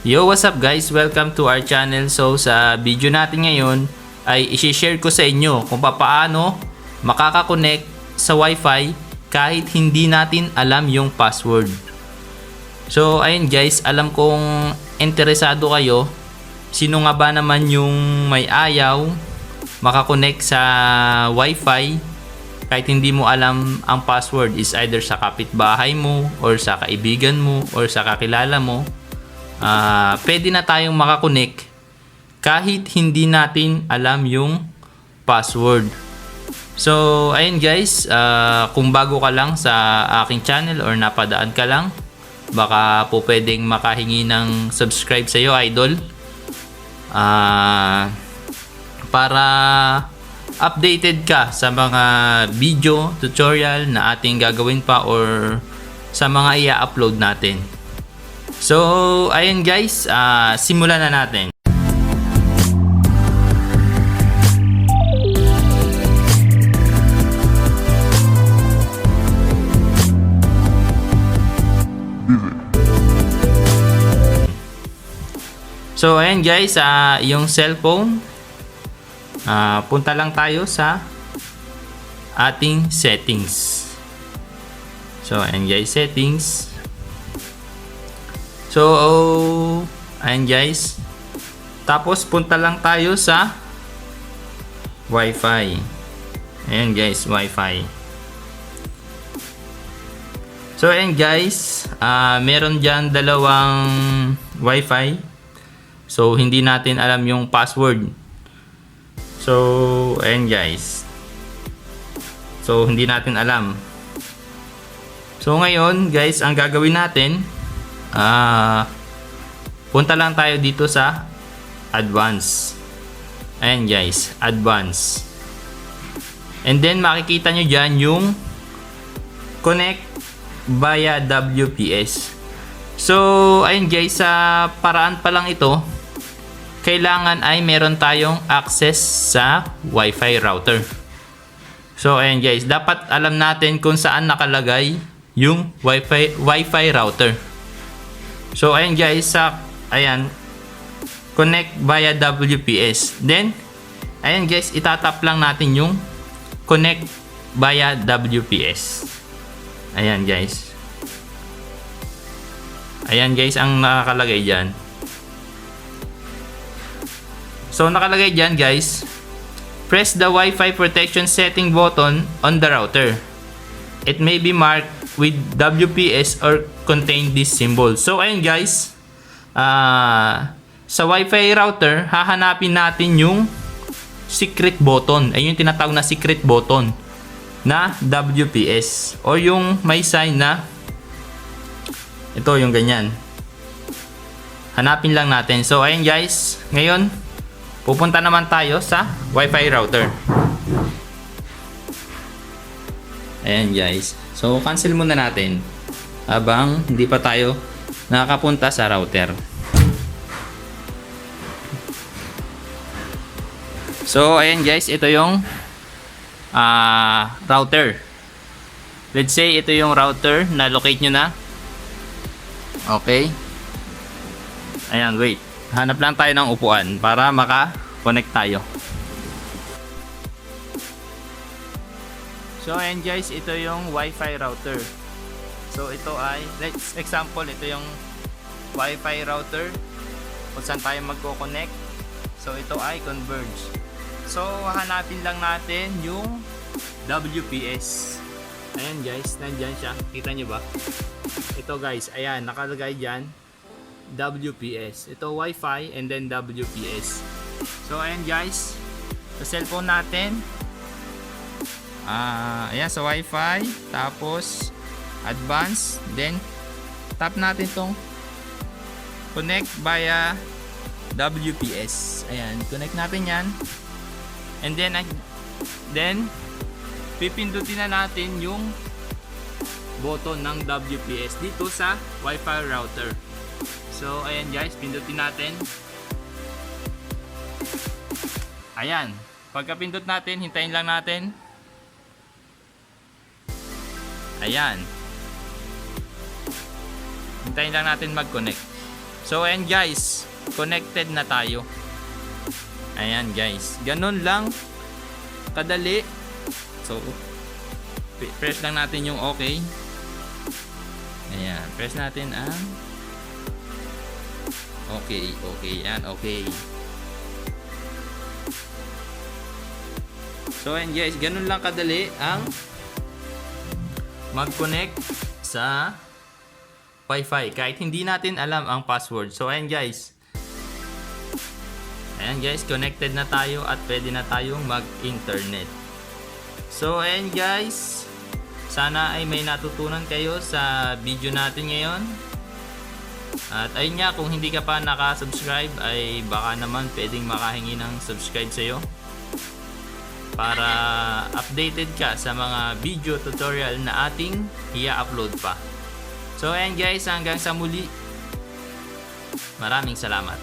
Yo, what's up guys? Welcome to our channel. So, sa video natin ngayon ay isi-share ko sa inyo kung paano makakakonect sa Wi-Fi kahit hindi natin alam yung password. So, ayun guys, alam kong interesado kayo. Sino nga ba naman yung may ayaw makakonect sa Wi-Fi kahit hindi mo alam ang password is either sa kapitbahay mo or sa kaibigan mo or sa kakilala mo ah pwede na tayong makakonect kahit hindi natin alam yung password. So, ayun guys, ah, kung bago ka lang sa aking channel or napadaan ka lang, baka po pwedeng makahingi ng subscribe sa iyo, idol. Ah, para updated ka sa mga video, tutorial na ating gagawin pa or sa mga i-upload natin. So, ayun guys, ah, simulan na natin. So, ayan guys, ah, yung cellphone, ah, punta lang tayo sa ating settings. So, ayan guys, settings. So, oh, ayan guys. Tapos, punta lang tayo sa Wi-Fi. Ayan guys, Wi-Fi. So, ayan guys. ah meron dyan dalawang Wi-Fi. So, hindi natin alam yung password. So, ayan guys. So, hindi natin alam. So, ngayon guys, ang gagawin natin, ah punta lang tayo dito sa advance. Ayan guys, advance. And then, makikita nyo dyan yung connect via WPS. So, ayun guys, sa paraan pa lang ito, kailangan ay meron tayong access sa Wi-Fi router. So, ayan guys, dapat alam natin kung saan nakalagay yung Wi-Fi, Wi-Fi router. So, ayan guys, sa, ayan, connect via WPS. Then, ayan guys, itatap lang natin yung connect via WPS. Ayan guys. Ayan guys, ang nakakalagay dyan. So nakalagay dyan guys, press the Wi-Fi protection setting button on the router. It may be marked with WPS or contain this symbol. So ayun guys, ah sa Wi-Fi router, hahanapin natin yung secret button. Ayun yung tinatawag na secret button na WPS or yung may sign na ito yung ganyan. Hanapin lang natin. So ayun guys, ngayon pupunta naman tayo sa Wi-Fi router. Ayan guys. So cancel muna natin habang hindi pa tayo nakakapunta sa router. So ayan guys, ito yung ah router. Let's say ito yung router na locate nyo na. Okay. Ayan, wait. Hanap lang tayo ng upuan para maka-connect tayo. So, ayan guys, ito yung Wi-Fi router. So, ito ay, let's example, ito yung Wi-Fi router kung saan tayo magko-connect. So, ito ay Converge. So, hanapin lang natin yung WPS. Ayan guys, nandyan siya. Kita nyo ba? Ito guys, ayan, nakalagay dyan. WPS. Ito Wi-Fi and then WPS. So, ayan guys. Sa cellphone natin. Ah, ayan sa Wi-Fi. Tapos, advance. Then, tap natin tong connect via WPS. Ayan, connect natin yan. And then, then, pipindutin na natin yung button ng WPS dito sa Wi-Fi router. So, ayan guys, pindutin natin. Ayan. Pagka pindot natin, hintayin lang natin. Ayan. Hintayin lang natin mag-connect. So ayan guys, connected na tayo. Ayan guys, ganun lang kadali. So press lang natin yung okay. Ayan, press natin ang Okay, okay, yan, okay. So ayan guys, ganun lang kadali ang mag-connect sa Wi-Fi kahit hindi natin alam ang password. So ayan guys. Ayan guys, connected na tayo at pwede na tayong mag-internet. So ayan guys, sana ay may natutunan kayo sa video natin ngayon. At ayun nga, kung hindi ka pa naka-subscribe ay baka naman pwedeng makahingi ng subscribe sa'yo para updated ka sa mga video tutorial na ating i-upload pa. So ayan guys, hanggang sa muli. Maraming salamat.